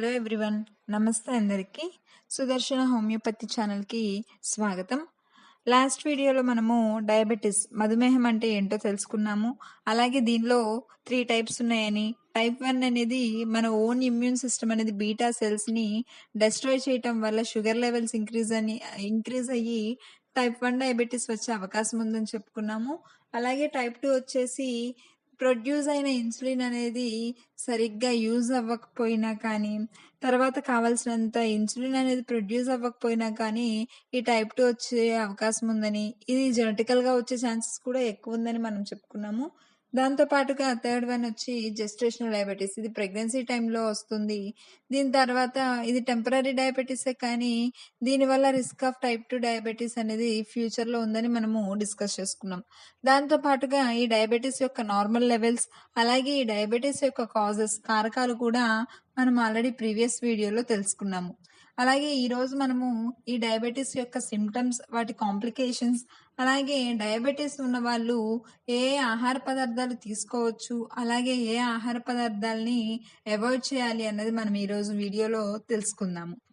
Hello everyone నమస్తే అందరికీ. సుదర్శన homeopathy ఛానల్కి స్వాగతం. లాస్ట్ వీడియోలో మనము డయాబెటీస్ మధుమేహం అంటే ఏంటో తెలుసుకున్నాము. అలాగే దీనిలో త్రీ టైప్స్ ఉన్నాయని టైప్ వన్ అనేది మన ఓన్ ఇమ్యూన్ సిస్టమ్ అనేది బీటా సెల్స్ని డెస్ట్రాయ్ చేయటం వల్ల షుగర్ లెవెల్స్ ఇంక్రీజ్ అని ఇంక్రీజ్ అయ్యి టైప్ వన్ డయాబెటీస్ వచ్చే అవకాశం ఉందని చెప్పుకున్నాము. అలాగే టైప్ టూ వచ్చేసి ప్రొడ్యూస్ అయిన ఇన్సులిన్ అనేది సరిగ్గా యూజ్ అవ్వకపోయినా కానీ తర్వాత కావాల్సినంత ఇన్సులిన్ అనేది ప్రొడ్యూస్ అవ్వకపోయినా కానీ ఈ టైప్ టూ వచ్చే అవకాశం ఉందని ఇది జెనటికల్గా వచ్చే ఛాన్సెస్ కూడా ఎక్కువ ఉందని మనం చెప్పుకున్నాము. దాంతో పాటుగా థర్డ్ వన్ వచ్చి జెస్టేషనల్ డయాబెటీస్ ఇది ప్రెగ్నెన్సీ టైంలో వస్తుంది. దీని తర్వాత ఇది టెంపరీ డయాబెటీసే కానీ దీనివల్ల risk of type two diabetes అనేది ఫ్యూచర్లో ఉందని మనము డిస్కస్ చేసుకున్నాం. దాంతో పాటుగా ఈ డయాబెటీస్ యొక్క నార్మల్ లెవెల్స్ అలాగే ఈ డయాబెటీస్ యొక్క కాజెస్ కారకాలు కూడా మనం ఆల్రెడీ ప్రీవియస్ వీడియోలో తెలుసుకున్నాము. అలాగే ఈరోజు మనము ఈ డయాబెటీస్ యొక్క సిమ్టమ్స్ వాటి కాంప్లికేషన్స్ అలాగే డయాబెటీస్ ఉన్న వాళ్ళు ఏ ఆహార పదార్థాలు తీసుకోవచ్చు అలాగే ఏ ఆహార పదార్థాలని అవాయిడ్ చేయాలి అన్నది మనం ఈరోజు వీడియోలో తెలుసుకుందాము.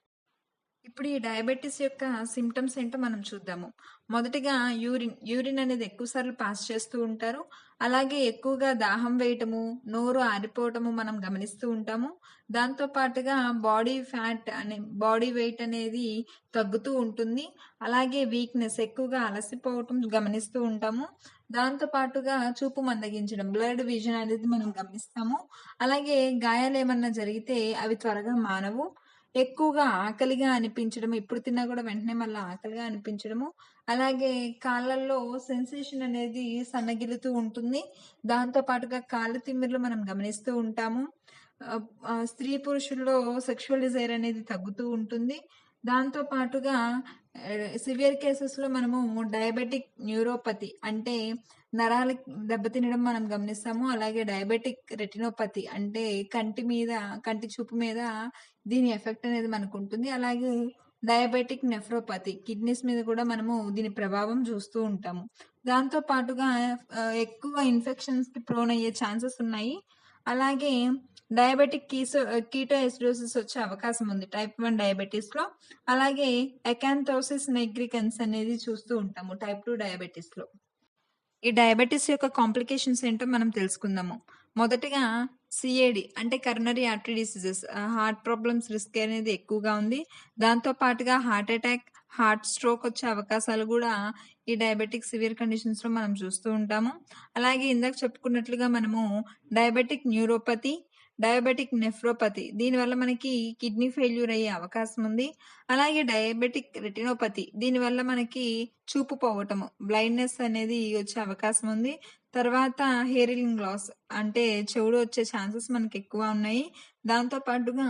ఇప్పుడు ఈ డయాబెటీస్ యొక్క సిమ్టమ్స్ ఏంటో మనం చూద్దాము. మొదటిగా యూరిన్ యూరిన్ అనేది ఎక్కువ సార్లు పాస్ చేస్తూ ఉంటారు. అలాగే ఎక్కువగా దాహం వేయటము నోరు ఆరిపోవటము మనం గమనిస్తూ ఉంటాము. దాంతో పాటుగా బాడీ ఫ్యాట్ అనే బాడీ వెయిట్ అనేది తగ్గుతూ ఉంటుంది. అలాగే వీక్నెస్ ఎక్కువగా అలసిపోవటం గమనిస్తూ ఉంటాము. దాంతో పాటుగా చూపు మందగించడం బ్లడ్ విజన్ అనేది మనం గమనిస్తాము. అలాగే గాయాలు ఏమన్నా జరిగితే అవి త్వరగా మానవు. ఎక్కువగా ఆకలిగా అనిపించడం ఎప్పుడు తిన్నా కూడా వెంటనే మళ్ళీ ఆకలిగా అనిపించడము. అలాగే కాళ్ళల్లో సెన్సేషన్ అనేది సన్నగిలుతూ ఉంటుంది. దాంతో పాటుగా కాళ్ళ తిమ్మిర్లు మనం గమనిస్తూ ఉంటాము. స్త్రీ పురుషుల్లో సెక్షువల్ డిజైర్ అనేది తగ్గుతూ ఉంటుంది. దాంతో పాటుగా సివియర్ కేసెస్లో మనము డయాబెటిక్ న్యూరోపతి అంటే నరాలు దెబ్బతినడం మనం గమనిస్తాము. అలాగే డయాబెటిక్ రెటినోపతి అంటే కంటి మీద కంటి చూపు మీద దీని ఎఫెక్ట్ అనేది మనకు ఉంటుంది. అలాగే డయాబెటిక్ నెఫ్రోపతి కిడ్నీస్ మీద కూడా మనము దీని ప్రభావం చూస్తూ ఉంటాము. దాంతో పాటుగా ఎక్కువ ఇన్ఫెక్షన్స్కి ప్రోన్ అయ్యే ఛాన్సెస్ ఉన్నాయి. అలాగే డయాబెటిక్ కీసో కీటో ఎస్డోసిస్ వచ్చే అవకాశం ఉంది. టైప్ వన్ డయాబెటీస్లో అలాగే ఎకాంథోసిస్ నెగ్రికన్స్ అనేది చూస్తూ ఉంటాము టైప్ టూ డయాబెటీస్లో ఈ డయాబెటీస్ యొక్క కాంప్లికేషన్స్ ఏంటో మనం తెలుసుకుందాము. మొదటిగా సిఏడి అంటే coronary artery diseases heart problems risk అనేది ఎక్కువగా ఉంది. దాంతో పాటుగా హార్ట్ అటాక్ హార్ట్ స్ట్రోక్ వచ్చే అవకాశాలు కూడా ఈ డయాబెటిక్ సివియర్ కండిషన్స్లో మనం చూస్తూ ఉంటాము. అలాగే ఇందాక చెప్పుకున్నట్లుగా మనము డయాబెటిక్ న్యూరోపతి డయాబెటిక్ నెఫ్రోపతి. దీనివల్ల మనకి కిడ్నీ ఫెయిల్యూర్ అయ్యే అవకాశం ఉంది. అలాగే డయాబెటిక్ రెటినోపతి. దీనివల్ల మనకి చూపు పోవటము బ్లైండ్నెస్ అనేది వచ్చే అవకాశం ఉంది. తర్వాత హెయిరింగ్ లాస్ అంటే చెవుడు వచ్చే ఛాన్సెస్ మనకి ఎక్కువ ఉన్నాయి. దాంతో పాటుగా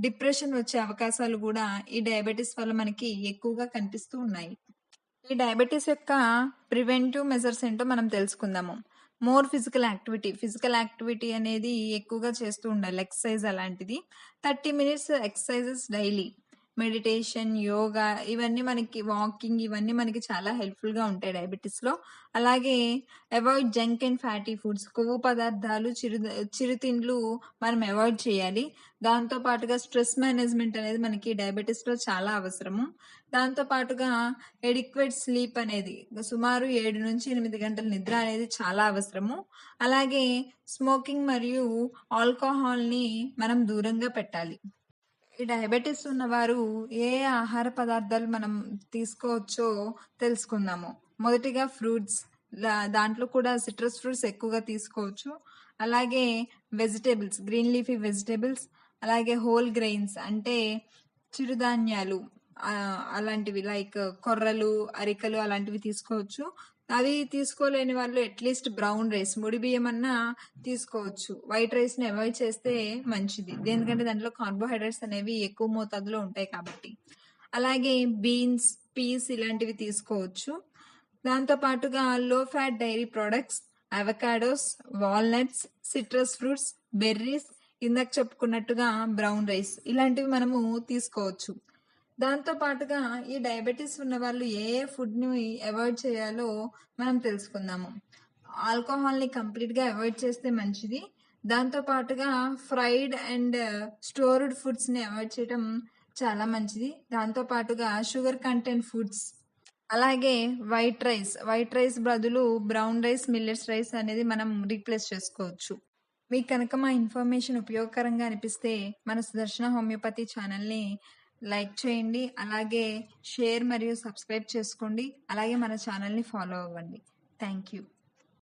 డిప్రెషన్ వచ్చే అవకాశాలు కూడా ఈ డయాబెటీస్ వల్ల మనకి ఎక్కువగా కనిపిస్తూ ఉన్నాయి. ఈ డయాబెటీస్ యొక్క ప్రివెంటివ్ మెజర్స్ ఏంటో మనం తెలుసుకుందాము. More physical activity. Physical activity అనేది ఎక్కువగా చేస్తూ ఉండాలి. ఎక్సర్సైజ్ అలాంటిది. Thirty minutes exercises daily. Meditation yoga ఇవన్నీ మనకి వాకింగ్ ఇవన్నీ మనకి చాలా హెల్ప్ఫుల్గా ఉంటాయి డయాబెటీస్లో అలాగే avoid junk and fatty foods కొవ్వు పదార్థాలు చిరు చిరుతిండ్లు మనం అవాయిడ్ చేయాలి. దాంతో పాటుగా స్ట్రెస్ మేనేజ్మెంట్ అనేది మనకి డయాబెటీస్లో చాలా అవసరము. దాంతో పాటుగా ఎడిక్వేట్ స్లీప్ అనేది సుమారు ఏడు నుంచి ఎనిమిది గంటల నిద్ర అనేది చాలా అవసరము. అలాగే స్మోకింగ్ మరియు ఆల్కహాల్ని మనం దూరంగా పెట్టాలి. ఈ డయాబెటీస్ ఉన్నవారు ఏ ఆహార పదార్థాలు మనం తీసుకోవచ్చో తెలుసుకుందాము. మొదటిగా ఫ్రూట్స్ దాంట్లో కూడా సిట్రస్ ఫ్రూట్స్ ఎక్కువగా తీసుకోవచ్చు. అలాగే వెజిటేబుల్స్ గ్రీన్ లీఫీ వెజిటేబుల్స్ అలాగే హోల్ గ్రెయిన్స్ అంటే చిరుధాన్యాలు అలాంటివి లైక్ కొర్రలు అరికలు అలాంటివి తీసుకోవచ్చు. అవి తీసుకోలేని వాళ్ళు అట్లీస్ట్ బ్రౌన్ రైస్ ముడి బియ్యం అన్నా తీసుకోవచ్చు. వైట్ రైస్ని అవాయిడ్ చేస్తే మంచిది. ఎందుకంటే దాంట్లో కార్బోహైడ్రేట్స్ అనేవి ఎక్కువ మోతాదులో ఉంటాయి కాబట్టి. అలాగే బీన్స్ పీస్ ఇలాంటివి తీసుకోవచ్చు. దాంతో పాటుగా low fat dairy products avocados walnuts citrus fruits berries ఇందాక చెప్పుకున్నట్టుగా బ్రౌన్ రైస్ ఇలాంటివి మనము తీసుకోవచ్చు. దాంతో పాటుగా ఈ డయాబెటీస్ ఉన్న వాళ్ళు ఏ ఏ ఫుడ్ని అవాయిడ్ చేయాలో మనం తెలుసుకుందాము. ఆల్కహాల్ని కంప్లీట్గా అవాయిడ్ చేస్తే మంచిది. దాంతో పాటుగా ఫ్రైడ్ అండ్ స్టోర్డ్ ఫుడ్స్ని అవాయిడ్ చేయడం చాలా మంచిది. దాంతో పాటుగా షుగర్ కంటెంట్ ఫుడ్స్ అలాగే వైట్ రైస్ వైట్ రైస్ బదులు బ్రౌన్ రైస్ మిల్లెట్స్ రైస్ అనేది మనం రీప్లేస్ చేసుకోవచ్చు. మీకు కనుక మా ఇన్ఫర్మేషన్ ఉపయోగకరంగా అనిపిస్తే మన సుదర్శన హోమియోపతి ఛానల్ని లైక్ చేయండి. అలాగే షేర్ మరియు సబ్స్క్రైబ్ చేసుకోండి. అలాగే మన ఛానల్ని ఫాలో అవ్వండి. Thank you.